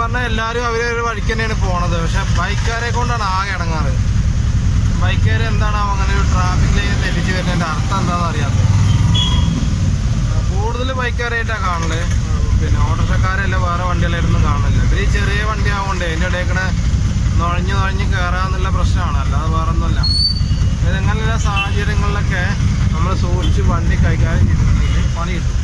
പറഞ്ഞാൽ എല്ലാവരും അവർ ഒരു വഴിക്ക് തന്നെയാണ് പോണത്. പക്ഷെ ബൈക്കുകാരെ കൊണ്ടാണ് ആകെ ഇടങ്ങാറ്. ബൈക്കുകാർ എന്താണ് അങ്ങനെ ഒരു ട്രാഫിക് ലൈൻ വരുന്നതിന്റെ അർത്ഥം എന്താണെന്ന് അറിയാത്തത് കൂടുതൽ ബൈക്കുകാരായിട്ടാണ് കാണൽ. പിന്നെ ഓട്ടോറിക്ഷക്കാരല്ല വേറെ വണ്ടികളായിട്ടൊന്നും കാണില്ല ഇവർ ഈ ചെറിയ വണ്ടി ആവുകൊണ്ട് അതിന്റെ ഇടയിൽ കൂടെ നുഴഞ്ഞ് നുഴഞ്ഞ് കയറാന്നുള്ള പ്രശ്നമാണ് അല്ലാതെ വേറെ ഒന്നുമല്ല ഇതങ്ങനെയുള്ള സാഹചര്യങ്ങളിലൊക്കെ നമ്മൾ സൂക്ഷിച്ച് വണ്ടി കൈകാര്യം ചെയ്തിട്ടുണ്ടെങ്കിൽ പണി കിട്ടും.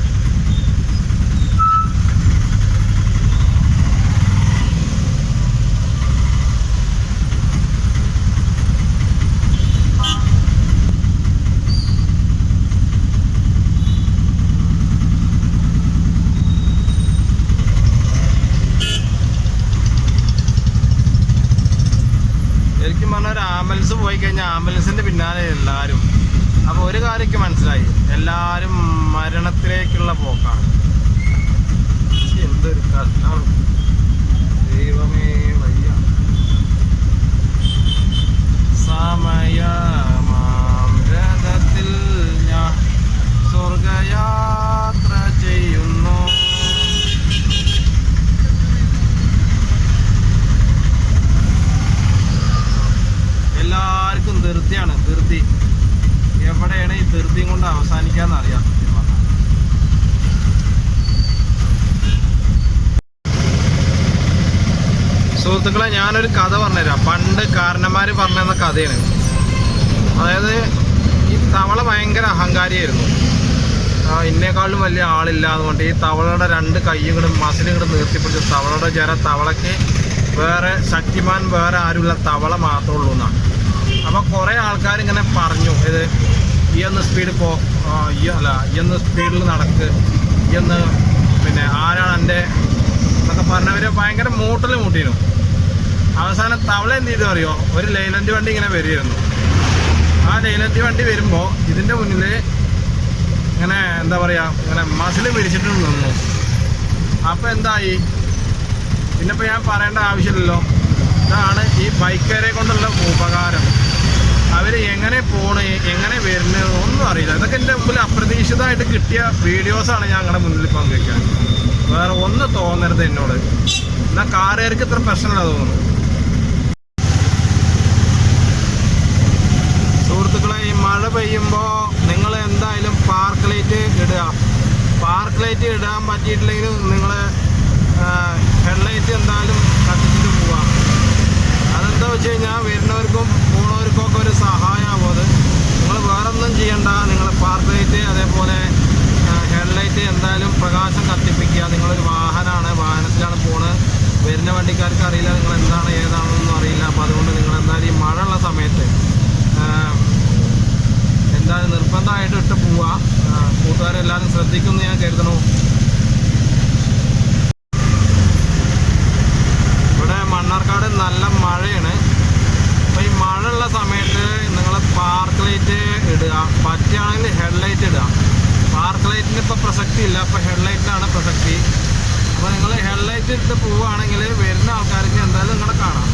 ഒരു ആംബുലൻസ് പോയി കഴിഞ്ഞാൽ ആംബുലൻസിന്റെ പിന്നാലെ എല്ലാവരും അപ്പോൾ ഒരു കാര്യമൊക്കെ മനസ്സിലായി. എല്ലാവരും മരണത്തിലേക്കുള്ള പോക്കാണ്. കൊണ്ട് അവസാനിക്കാന്ന് അറിയാം. സുഹൃത്തുക്കളെ ഞാനൊരു കഥ പറഞ്ഞുതരാം. പണ്ട് കാരണന്മാർ പറഞ്ഞെന്ന കഥയാണ്. അതായത് ഈ തവള ഭയങ്കര അഹങ്കാരിയായിരുന്നു. ഇന്നേക്കാളും വലിയ ആളില്ല അതുകൊണ്ട് ഈ തവളയുടെ രണ്ട് കൈയും കൂടെ മസിലും കൂടെ നിർത്തിപ്പിടിച്ച് തവളയുടെ ജര തവളയ്ക്ക് വേറെ ശക്തിമാൻ വേറെ ആരുമില്ല തവള മാത്രമേ ഉള്ളൂ എന്നാണ് അപ്പോൾ കുറേ ആൾക്കാർ ഇങ്ങനെ പറഞ്ഞു. ഇത് ഈ എന്ന സ്പീഡ് പോ അല്ല ഈ എന്ന സ്പീഡിൽ നടക്ക്. ഈ എന്ന് പിന്നെ ആരാണ് എന്റെ എന്നൊക്കെ പറഞ്ഞവർ ഭയങ്കര മൂട്ടൽ മൂട്ടിയിരുന്നു അവസാനം തവള എന്ത് ചെയ്തു അറിയോ? ഒരു ലൈലൻഡ് വണ്ടി ഇങ്ങനെ വരികയായിരുന്നു. ആ ലൈലൻഡ് വണ്ടി വരുമ്പോൾ ഇതിന്റെ മുന്നിൽ ഇങ്ങനെ എന്താ പറയുക ഇങ്ങനെ മസിൽ പിരിച്ചിട്ട് നിന്നു അപ്പോൾ എന്തായി? പിന്നെ ഇപ്പോൾ ഞാൻ പറയേണ്ട ആവശ്യമില്ലല്ലോ. ഇതാണ് ഈ ബൈക്കുകാരെ കൊണ്ടുള്ള ഉപകാരം. എങ്ങനെ വരുന്നത് ഒന്നും അറിയില്ല. ഇതൊക്കെ എന്റെ മുമ്പിൽ അപ്രതീക്ഷിതമായിട്ട് കിട്ടിയ വീഡിയോസാണ് ഞാൻ അങ്ങനെ മുന്നിൽ പങ്കുവയ്ക്കാൻ വേറെ ഒന്ന് തോന്നരുത് എന്നോട്. എന്നാൽ കാറുകാർക്ക് ഇത്ര പ്രശ്നമില്ല തോന്നുന്നു. സുഹൃത്തുക്കളെ ഈ മഴ പെയ്യുമ്പോൾ നിങ്ങൾ എന്തായാലും പാർക്ക് ലൈറ്റ് ഇടുക. പാർക്ക് ലൈറ്റ് ഇടാൻ പറ്റിയിട്ടില്ലെങ്കിൽ നിങ്ങൾ ഹെഡ്ലൈറ്റ് എന്തായാലും കത്തിച്ചിട്ട് പോവുക അതെന്താ വെച്ച് കഴിഞ്ഞാൽ വരുന്നവർക്കും പോണവർക്കും ഒക്കെ ഒരു സഹായമാകും അത് നിങ്ങൾ വേറെ ഒന്നും ചെയ്യണ്ട നിങ്ങൾ പാർക്ക് ലൈറ്റ് അതേപോലെ ഹെഡ്ലൈറ്റ് എന്തായാലും പ്രകാശം കത്തിപ്പിക്കുക നിങ്ങളൊരു വാഹനമാണ് വാഹനത്തിലാണ് പോണത് വരുന്ന വണ്ടിക്കാർക്ക് അറിയില്ല നിങ്ങൾ എന്താണ് ഏതാണെന്നൊന്നും അറിയില്ല. അപ്പോൾ അതുകൊണ്ട് നിങ്ങൾ എന്തായാലും ഈ മഴ ഉള്ള സമയത്ത് എന്തായാലും നിർബന്ധമായിട്ട് ഇട്ട് പോവുക. ആ, കൂട്ടുകാരെല്ലാവരും ശ്രദ്ധിക്കുമെന്ന് ഞാൻ കരുതണു ഇവിടെ മണ്ണാർക്കാട് നല്ല മഴയാണ്. അപ്പോൾ ഈ മഴ ഉള്ള സമയത്ത് നിങ്ങൾ പാർക്ക് ലൈറ്റ് ഇടുക. പറ്റുകയാണെങ്കിൽ ഹെഡ്ലൈറ്റ് ഇടുക. പാർക്ക് ലൈറ്റിന് ഇപ്പോൾ പ്രസക്തി ഇല്ല അപ്പോൾ ഹെഡ്ലൈറ്റിനാണ് പ്രസക്തി. അപ്പോൾ നിങ്ങൾ ഹെഡ്ലൈറ്റ് ഇട്ട് പോവുകയാണെങ്കിൽ വരുന്ന ആൾക്കാർക്ക് എന്തായാലും നിങ്ങളെ കാണാം.